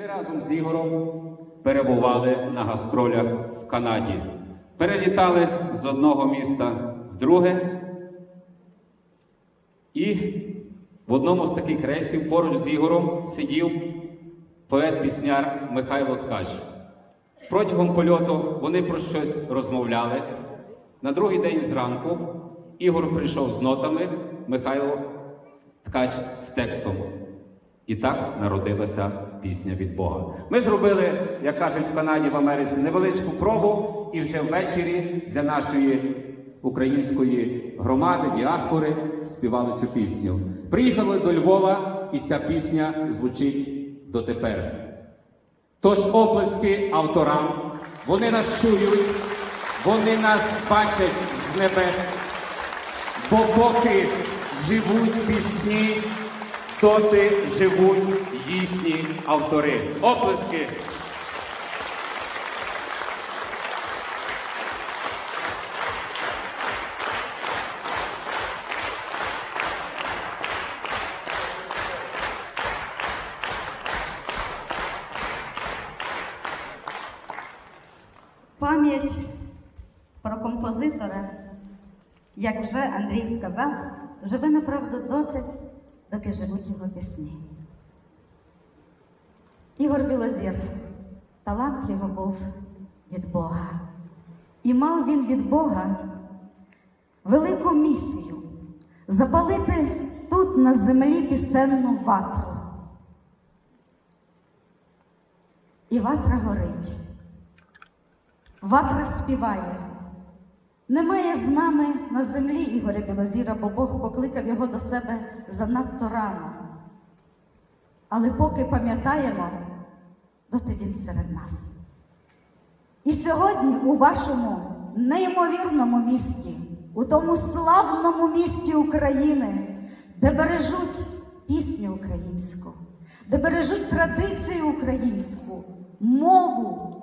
Ми разом з Ігорем перебували на гастролях в Канаді. Перелітали з одного міста в друге. І в одному з таких рейсів поруч з Ігорем сидів поет-пісняр Михайло Ткач. Протягом польоту вони про щось розмовляли. На другий день зранку Ігор прийшов з нотами, Михайло Ткач з текстом. І так народилася пісня від Бога. Ми зробили, як кажуть в Канаді, в Америці, невеличку пробу, і вже ввечері для нашої української громади, діаспори співали цю пісню. Приїхали до Львова, і ця пісня звучить дотепер. Тож оплески авторам, вони нас чують, вони нас бачать з небес, бо поки живуть пісні, доти живуть їхні автори. Оплески! Пам'ять про композитора, як вже Андрій сказав, живе направду доти, доки живуть його пісні. Ігор Білозір, талант його був від Бога. І мав він від Бога велику місію запалити тут на землі пісенну ватру. І ватра горить. Ватра співає. Немає з нами на землі Ігоря Білозіра, бо Бог покликав його до себе занадто рано. Але поки пам'ятаємо, доти він серед нас. І сьогодні у вашому неймовірному місті, у тому славному місті України, де бережуть пісню українську, де бережуть традицію українську, мову,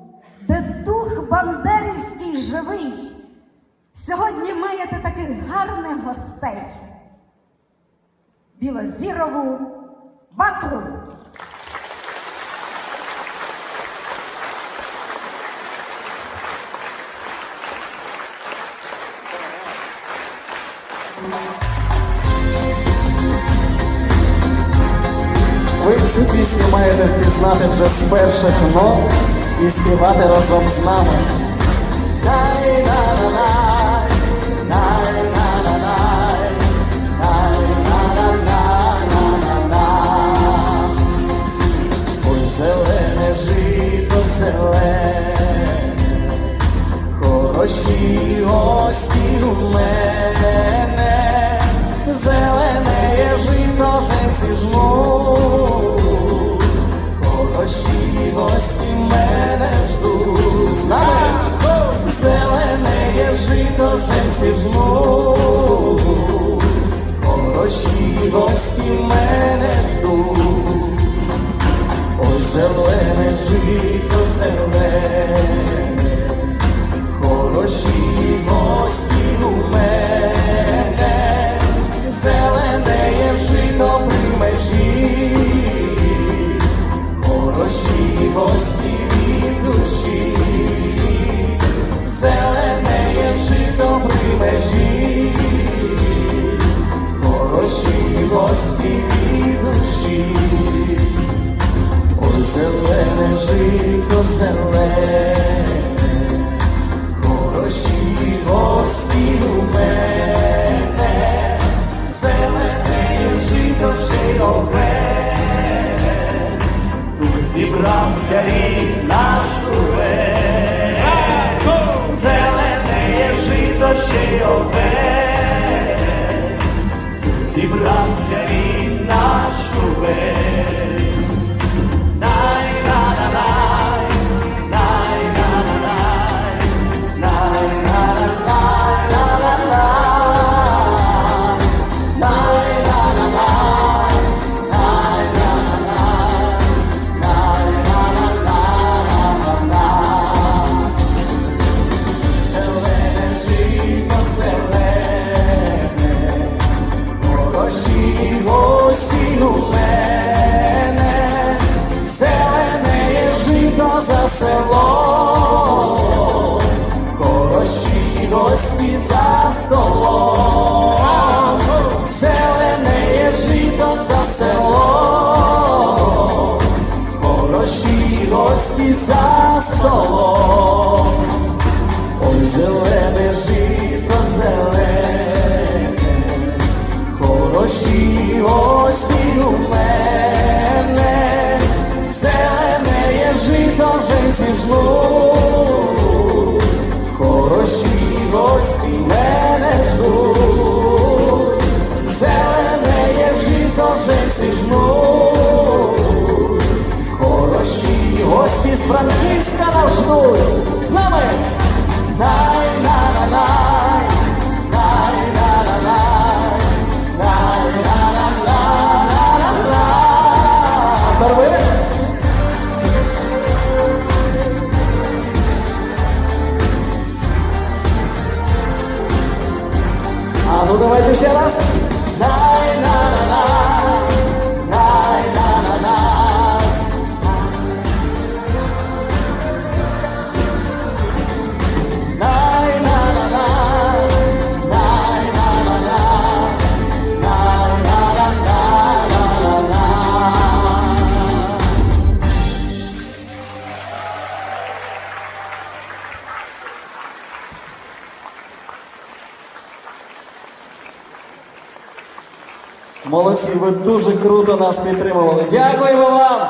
де дух бандерівський живий. Сьогодні маєте таких гарних гостей. Білозірову ватру. Ви цю пісню маєте впізнати вже з перших нот і співати разом з нами. Зелене, хороші осінь у мене, зелене є жито женці жмуть, хороші гості мене ждуть. З нами зелене є жито женці жмуть, хороші гості мене зелене є жито при межі, хороші гості від душі. Ой, зелене жито зелене, хороші гості у мене, зелене жито широке, зібрався рід наш увесь, зібрався гості за столом. 나 Молодці, ви дуже круто нас підтримували. Дякуємо вам!